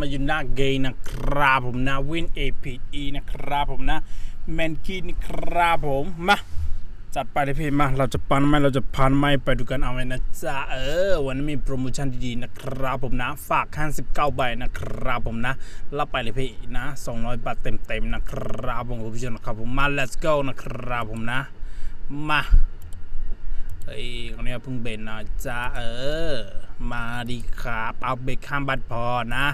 มาอยู่หน้าเกย์นะครับผมนะวิน APE นะครับผมนะแมนกี้นะครับผมมาจัดไปเลยพี่มาเราจะปันไหมเราจะพันไหมไปดูกันเอาไว้นะจ๊ะเออ วันนี้มีโปรโมชั่นดีๆนะครับผมนะฝาก 59 ใบนะครับผมนะรับไปเลยพี่นะ 200 บาทเต็มๆนะครับผมคุณผู้ชมนะครับผมมา let's go นะครับผมนะ มาเฮ้ยคนนี้เพิ่งเบนนะจ๊ะเออ มาดีครับเอาเบรกข้ามบัตรพอนะ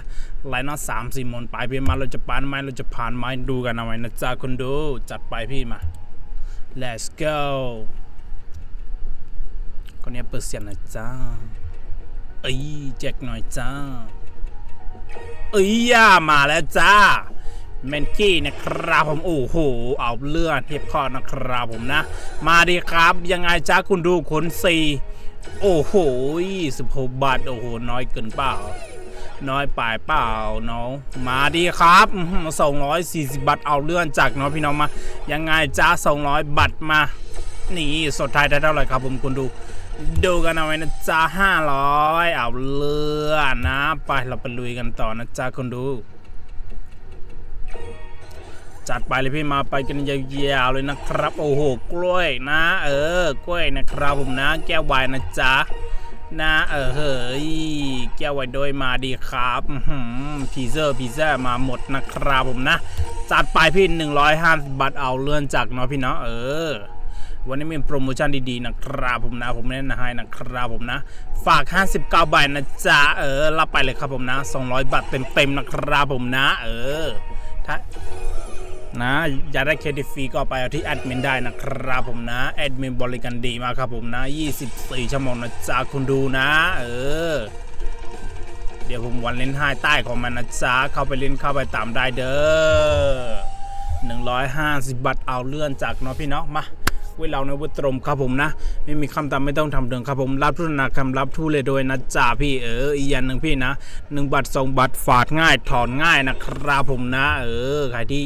ไลน์นอตสามสี่มนไปพี่มาเราจะปานไหมเราจะผ่านไหมดูกันเอาไว้นะจ๊ะคนดูจัดไปพี่มา let's go คนนี้เปิดเสียงนะจ้าเอ้ยแจ็คหน่อยจ้าเอ้ยย่ามาแล้วจ้าแมนกี้นะครับผมโอ้โหเอาเลือดเทียบข้อนะครับผมนะ มาดีครับยังไงจ้าคุณดูขนสี่ โอ้โหสิบหกบาท โอ้โห น้อยเกินเปล่า น้อยไปเปล่าน้อง มาดีครับสองร้อยสี่สิบบาท เอาเลื่อนจากน้องพี่น้องมา ยังไงจ้าสองร้อยบาทมา นี่สดท้ายได้เท่าไหร่ครับผมคุณดูดูกันเอาไว้นะจ้าห้าร้อยเอาเลื่อนนะ ไปเราไปลุยกันต่อนะจ้าคุณดู จัดไปเลยพี่มาไปกันยาวๆเลยนะครับ โอ้โหกล้วยนะ เออกล้วยนะครับผมนะ แก้ววายนะจ๊ะนะเออเฮ้ยแก้วไวน์โดยมาดีครับพีเซอร์พีเซอร์มาหมดนะครับผมนะ จัดไปพี่ 150 บาทเอาเลื่อนจากเนาะพี่เนาะเออ วันนี้มีโปรโมชั่นดีๆนะครับผมนะ ผมแนะนำให้นะครับผมนะ ฝาก 59 บาทนะจ๊ะเออรับไปเลยครับผมนะ 200 บาทเต็มๆนะครับผมนะ เออถ้า นะอยากได้เครดิตฟรีก็ไปเอาที่แอดมินได้นะครับผมนะแอดมินบริการดีมากครับผมนะ 24 ชั่วโมงนะจ๊ะคุณดูนะ เออ เดี๋ยวผมวันเล่นให้ใต้ของมันนะจ๊ะเข้าไปเล่นเข้าไปตามได้เด้อ150บาทเอาเลื่อนจากเนาะพี่เนาะมาเวลาในวัตรมครับผมนะ ไม่มีคำตามไม่ต้องทำเดิงครับผม รับทุนนาคำรับทุเลยโดยนะจ๊ะพี่เอออีกอย่างหนึ่งพี่นะหนึ่งบาทสองบาทฝาดง่ายถอนง่ายนะครับผมนะ เออใครที่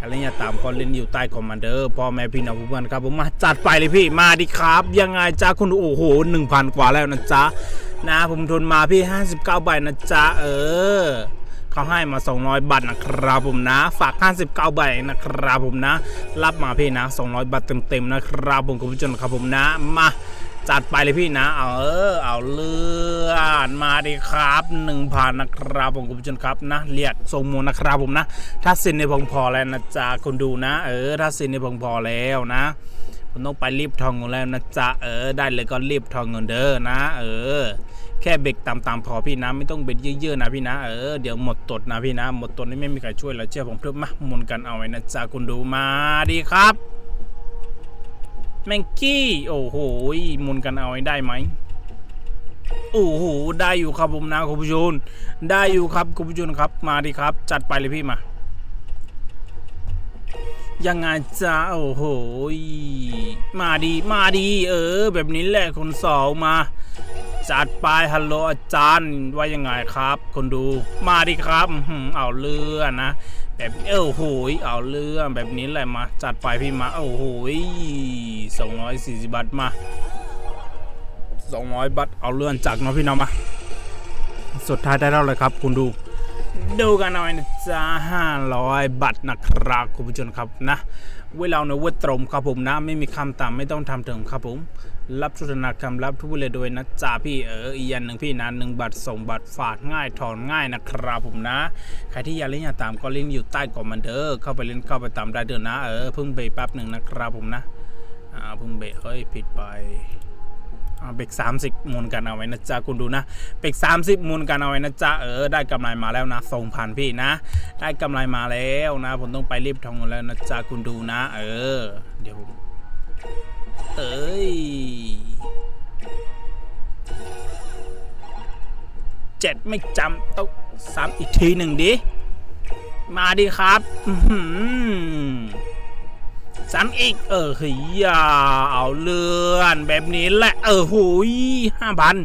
อะไรอย่าตามก็เล่นอยู่ใต้คอมมานเดอร์พ่อแม่พี่น้องเพื่อนครับผมมาจัดไปเลยพี่มาดิครับ ยังไงจ้าคุณโอ้โหหนึ่งพันกว่าแล้วนะจ๊ะนะผมทุนมาพี่ 59ใบนะจ๊ะเออเขาให้มา 200 บาทนะครับผมนะ ฝาก 59ใบนะครับผมนะ รับมาพี่นะ 200 บาทเต็มๆนะครับผมคุณผู้ชมครับผมนะมา จัดไปเลยพี่นะ เอาเออเอาเลือดมาดิครับ1,000นนะครับผมคุณผู้ชมครับนะเรียกทรงมูลนะครับผมนะ ถ้าสินในพงพอแล้วนะจ๊ะคุณดูนะ เออ ถ้าสินในพงพอแล้วนะคุณต้องไปรีบทองเงินแล้วนะจ๊ะเออได้เลยก็รีบทองเงินเด้อนะ เออ แค่เบรกตามๆพอพี่นะ ไม่ต้องเบรกเยอะๆนะพี่นะเออเดี๋ยวหมดตดนะพี่นะ หมดตดนี่ไม่มีใครช่วยเราเชื่อผมเพิ่มมาหมุนกันเอาไว้นะจ๊ะคุณดูมาดีครับ แมงกี้ โอ้โหมุนกันเอาไว้ได้ไหมโอ้โหได้อยู่ครับผมนะคุณผู้ชมได้อยู่ครับคุณผู้ชมครับ มาดิครับ จัดไปเลยพี่มา ยังไงจ้าโอ้โหมาดีมาดี เออ แบบนี้แหละคนสองมา จัดไปฮัลโหลอาจารย์ว่ายังไงครับ คนดูมาดิครับเอาเรื่องนะ แบบเออโหยเอาเรื่องแบบนี้แหละมา จัดไปพี่มาโอ้โหสองร้อยสี่สิบบาทมาสองร้อยบาทเอาเรื่องจากเนาะพี่น้องมาสุดท้ายได้เท่าไหร่ครับ คุณดู ดูกันหน่อยนะจ๊ะห้าร้อยบาทนะครับคุณผู้ชมครับนะเวลาในเวทตรมครับผมนะ ไม่มีคำตามไม่ต้องทำถึงครับผม รับสุนาคำรับทุกเลยโดยนะจ๊ะพี่เอออีกอย่างหนึ่งพี่นะหนึ่งบาทสองบาทฝากง่ายถอนง่ายนะครับผมนะ ใครที่อยากเล่นอยากตามก็เล่นอยู่ใต้ก่องมันเด้อเข้าไปเล่นเข้าไปตามได้เด้อนะเออเพิ่งเบรแป๊บหนึ่งนะครับผมนะอ่าเพิ่งเบรกเฮ้ยผิดไปอ่าเบรกสามสิบมูลกันเอาไว้นะจ๊ะคุณดูนะเบรกสามสิบมูลกันเอาไว้นะจ๊ะเออได้กำไรมาแล้วนะสองพันพี่นะ ได้กำไรมาแล้วนะ ผมต้องไปรีบทองเงินแล้วนะจ๊ะคุณดูนะ เออ เดี๋ยวผม เอ้ยเจ็ดไม่จำต้องซ้ำอีกทีหนึ่งดิ มาดิครับซ้ำอีก เออเฮ้ยาเอาเลื่อนแบบนี้แหละ เออหูยห้าพัน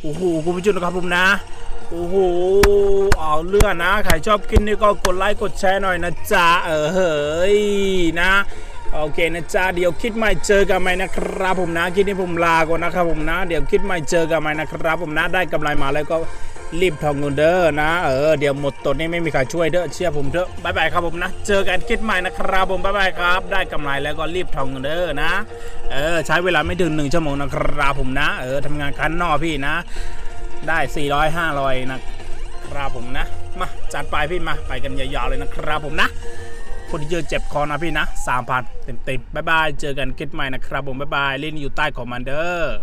โอ้โหคุณผู้ชมนะครับผมนะ โอ้โห เอาเลื่อนนะ ใครชอบกินนี่ก็กดไลค์กดแชร์หน่อยนะจ๊ะ เออเฮ้ยนะ โอเคนะจ๊ะเดี๋ยวคิดใหม่เจอกันใหม่นะครับ ผมนะคิดนี้ผมลาก่อนนะครับผมนะ เดี๋ยวคิดใหม่เจอกันใหม่นะครับ ผมนะได้กำไรมาแล้วก็รีบทองเงินเด้อนะเออเดี๋ยวหมดตัวนี้ไม่มีใครช่วยเด้อเชื่อผมเถอะบายบายครับผมนะ เจอกันคลิปใหม่นะครับผมบายบายครับ ได้กำไรแล้วก็รีบทองเงินเด้อนะเออใช้เวลาไม่ถึงหนึ่งชั่วโมงนะครับผมนะ เออทำงานคันนอพี่นะ ได้400 500นะครับผมนะมาจัดไปพี่มาไปกันยาวๆเลยนะครับผมนะ คนที่เจอเจ็บคอนะพี่นะ3,000เต็มๆบายบาย เจอกันคลิปใหม่นะครับผมบายบายเล่นอยู่ใต้คอมมานเดอร์